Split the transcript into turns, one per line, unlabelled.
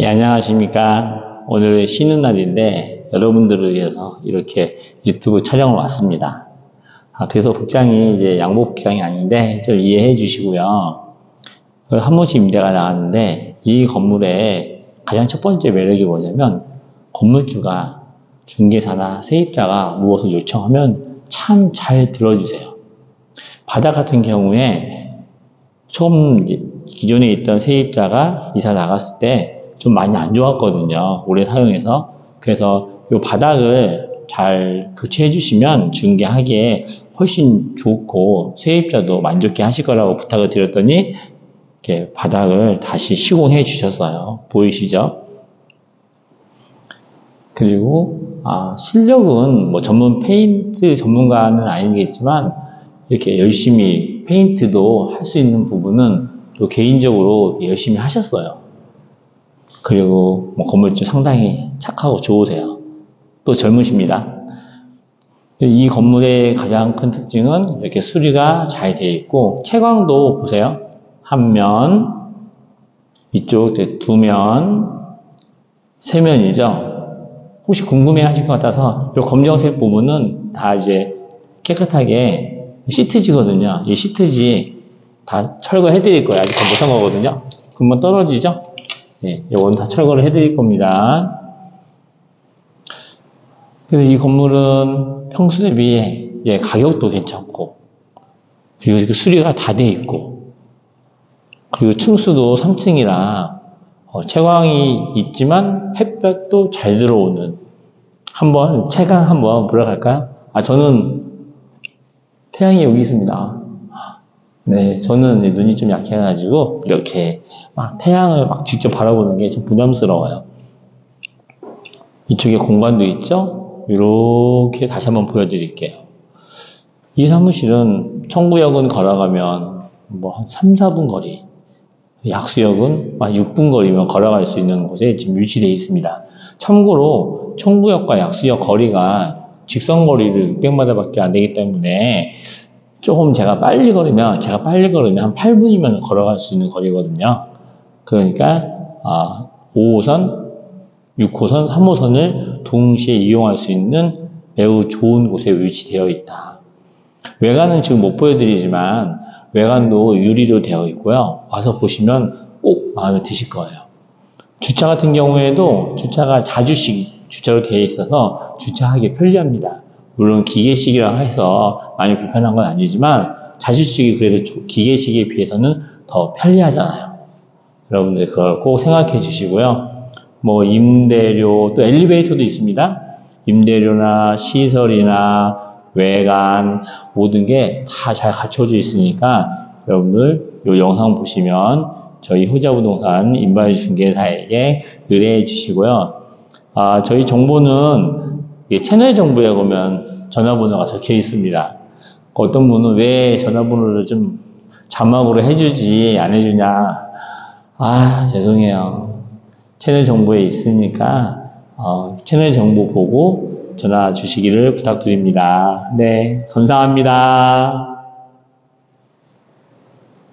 예, 안녕하십니까. 오늘 쉬는 날인데 여러분들을 위해서 이렇게 유튜브 촬영을 왔습니다. 아, 그래서 복장이 이제 양복 복장이 아닌데 좀 이해해 주시고요. 한 번씩 임대가 나왔는데 이 건물의 가장 첫 번째 매력이 뭐냐면 건물주가 중개사나 세입자가 무엇을 요청하면 참 잘 들어주세요. 바다 같은 경우에 처음 기존에 있던 세입자가 이사 나갔을 때 좀 많이 안 좋았거든요. 오래 사용해서. 그래서 이 바닥을 잘 교체해 주시면 중개하기에 훨씬 좋고 세입자도 만족해 하실 거라고 부탁을 드렸더니 이렇게 바닥을 다시 시공해 주셨어요. 보이시죠? 그리고 아, 실력은 뭐 전문 페인트 전문가는 아니겠지만 이렇게 열심히 페인트도 할 수 있는 부분은 또 개인적으로 열심히 하셨어요. 그리고 뭐 건물주 상당히 착하고 좋으세요. 또 젊으십니다. 이 건물의 가장 큰 특징은 이렇게 수리가 잘 되어 있고 채광도 보세요. 한 면, 이쪽 두 면, 세 면이죠. 혹시 궁금해 하실 것 같아서 이 검정색 부분은 다 이제 깨끗하게 시트지거든요. 이 시트지 다 철거해 드릴 거예요. 아직 못한 거거든요. 금방 떨어지죠? 예, 이건 다 철거를 해드릴 겁니다. 그래서 이 건물은 평수 대비 예, 가격도 괜찮고 그리고 이렇게 수리가 다 돼 있고 그리고 층수도 3층이라 어, 채광이 있지만 햇볕도 잘 들어오는 한번 채광 한번 보러 갈까요? 아 저는 태양이 여기 있습니다. 네, 저는 눈이 좀 약해가지고 이렇게 막 태양을 막 직접 바라보는 게 좀 부담스러워요. 이쪽에 공간도 있죠? 이렇게 다시 한번 보여드릴게요. 이 사무실은 청구역은 걸어가면 뭐 한 3, 4분 거리, 약수역은 한 6분 거리면 걸어갈 수 있는 곳에 지금 위치되어 있습니다. 참고로 청구역과 약수역 거리가 직선 거리를 600m밖에 안 되기 때문에 조금 제가 빨리 걸으면 제가 빨리 걸으면 한 8분이면 걸어갈 수 있는 거리거든요. 그러니까 아, 5호선, 6호선, 3호선을 동시에 이용할 수 있는 매우 좋은 곳에 위치되어 있다. 외관은 지금 못 보여드리지만 외관도 유리로 되어 있고요. 와서 보시면 꼭 마음에 드실 거예요. 주차 같은 경우에도 주차가 자주식 주차로 되어 있어서 주차하기 편리합니다. 물론 기계식이라 해서 많이 불편한 건 아니지만 자주식이 그래도 기계식에 비해서는 더 편리하잖아요. 여러분들 그걸 꼭 생각해 주시고요. 뭐 임대료 또 엘리베이터도 있습니다. 임대료나 시설이나 외관 모든 게 다 잘 갖춰져 있으니까 여러분들 이 영상 보시면 저희 호자부동산 인바이 중개사에게 의뢰해 주시고요. 아, 저희 정보는 채널 정보에 보면 전화번호가 적혀 있습니다. 어떤 분은 왜 전화번호를 좀 자막으로 해주지 안 해주냐. 아 죄송해요. 채널 정보에 있으니까 어, 채널 정보 보고 전화 주시기를 부탁드립니다. 네 감사합니다